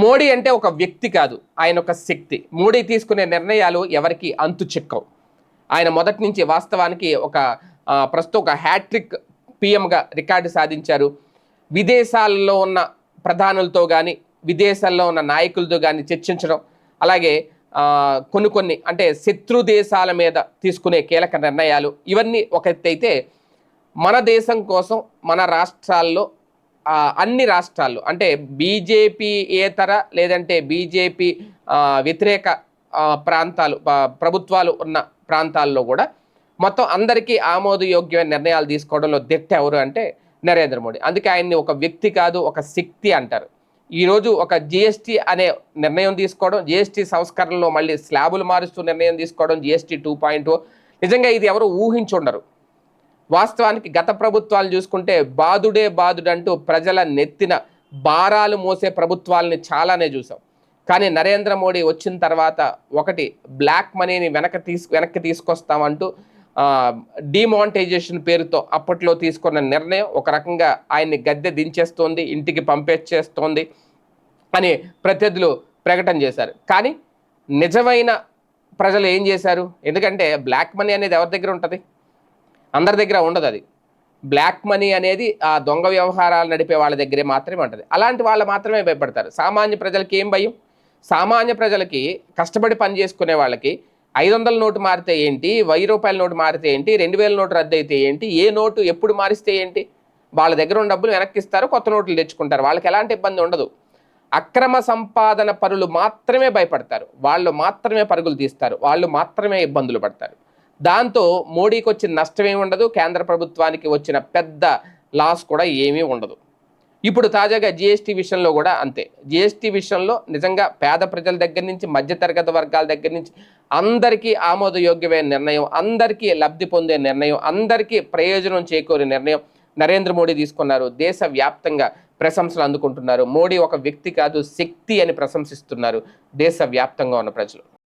మోడీ అంటే ఒక వ్యక్తి కాదు ఆయన ఒక శక్తి. మోడీ తీసుకునే నిర్ణయాలు ఎవరికి అంతు చిక్కవు. ఆయన మొదటి నుంచి వాస్తవానికి ఒక ప్రస్తుతం ఒక హ్యాట్రిక్ పిఎంగా రికార్డు సాధించారు. విదేశాల్లో ఉన్న ప్రధానులతో కానీ విదేశాల్లో ఉన్న నాయకులతో కానీ చర్చించడం అలాగే కొన్ని కొన్ని అంటే శత్రు దేశాల మీద తీసుకునే కీలక నిర్ణయాలు ఇవన్నీ ఒక ఎత్తు అయితే మన దేశం కోసం మన రాష్ట్రాల్లో అన్ని రాష్ట్రాల్లో అంటే బీజేపీ ఏతర లేదంటే బీజేపీ వ్యతిరేక ప్రాంతాలు ప్రభుత్వాలు ఉన్న ప్రాంతాల్లో కూడా మొత్తం అందరికీ ఆమోదయోగ్యమైన నిర్ణయాలు తీసుకోవడంలో దిట్ట ఎవరు అంటే నరేంద్ర మోడీ. అందుకే ఆయన్ని ఒక వ్యక్తి కాదు ఒక శక్తి అంటారు. ఈరోజు ఒక జిఎస్టీ అనే నిర్ణయం తీసుకోవడం జిఎస్టీ సంస్కరణలో మళ్ళీ స్లాబులు మారుస్తూ నిర్ణయం తీసుకోవడం జిఎస్టీ టూ పాయింట్ నిజంగా ఇది ఎవరు ఊహించుండరు. వాస్తవానికి గత ప్రభుత్వాలు చూసుకుంటే బాదుడే బాదుడంటూ ప్రజల నెత్తిన భారాలు మోసే ప్రభుత్వాలని చాలానే చూసాం. కానీ నరేంద్ర మోడీ వచ్చిన తర్వాత ఒకటి బ్లాక్ మనీని వెనక తీసు వెనక్కి తీసుకొస్తామంటూ డిమానిటైజేషన్ పేరుతో అప్పట్లో తీసుకున్న నిర్ణయం ఒక రకంగా ఆయన్ని గద్దె దించేస్తోంది ఇంటికి పంపించేస్తోంది అని ప్రత్యర్థులు ప్రకటన చేశారు. కానీ నిజమైన ప్రజలు ఏం చేశారు? ఎందుకంటే బ్లాక్ మనీ అనేది ఎవరి దగ్గర ఉంటుంది? అందరి దగ్గర ఉండదు అది. బ్లాక్ మనీ అనేది ఆ దొంగ వ్యవహారాలు నడిపే వాళ్ళ దగ్గరే మాత్రమే ఉంటుంది. అలాంటి వాళ్ళు మాత్రమే భయపడతారు. సామాన్య ప్రజలకి ఏం భయం? సామాన్య ప్రజలకి కష్టపడి పని చేసుకునే వాళ్ళకి ఐదు వందల నోటు మారితే ఏంటి? వెయ్యి రూపాయల నోటు మారితే ఏంటి? రెండు వేల నోటు రద్దు అయితే ఏంటి? ఏ నోటు ఎప్పుడు మారిస్తే ఏంటి? వాళ్ళ దగ్గర ఉన్న డబ్బులు వెనక్కి ఇస్తారు కొత్త నోట్లు తెచ్చుకుంటారు. వాళ్ళకి ఎలాంటి ఇబ్బంది ఉండదు. అక్రమ సంపాదన పరులు మాత్రమే భయపడతారు. వాళ్ళు మాత్రమే పరుగులు తీస్తారు. వాళ్ళు మాత్రమే ఇబ్బందులు పడతారు. దాంతో మోడీకి వచ్చిన నష్టం ఏమి ఉండదు కేంద్ర ప్రభుత్వానికి వచ్చిన పెద్ద లాస్ కూడా ఏమీ ఉండదు. ఇప్పుడు తాజాగా జిఎస్టీ విషయంలో కూడా అంతే. జిఎస్టీ విషయంలో నిజంగా పేద ప్రజల దగ్గర నుంచి మధ్యతరగతి వర్గాల దగ్గర నుంచి అందరికీ ఆమోదయోగ్యమైన నిర్ణయం అందరికీ లబ్ధి పొందే నిర్ణయం అందరికీ ప్రయోజనం చేకూరే నిర్ణయం నరేంద్ర మోడీ తీసుకున్నారు. దేశవ్యాప్తంగా ప్రశంసలు అందుకుంటున్నారు. మోడీ ఒక వ్యక్తి కాదు శక్తి అని ప్రశంసిస్తున్నారు దేశవ్యాప్తంగా ఉన్న ప్రజలు.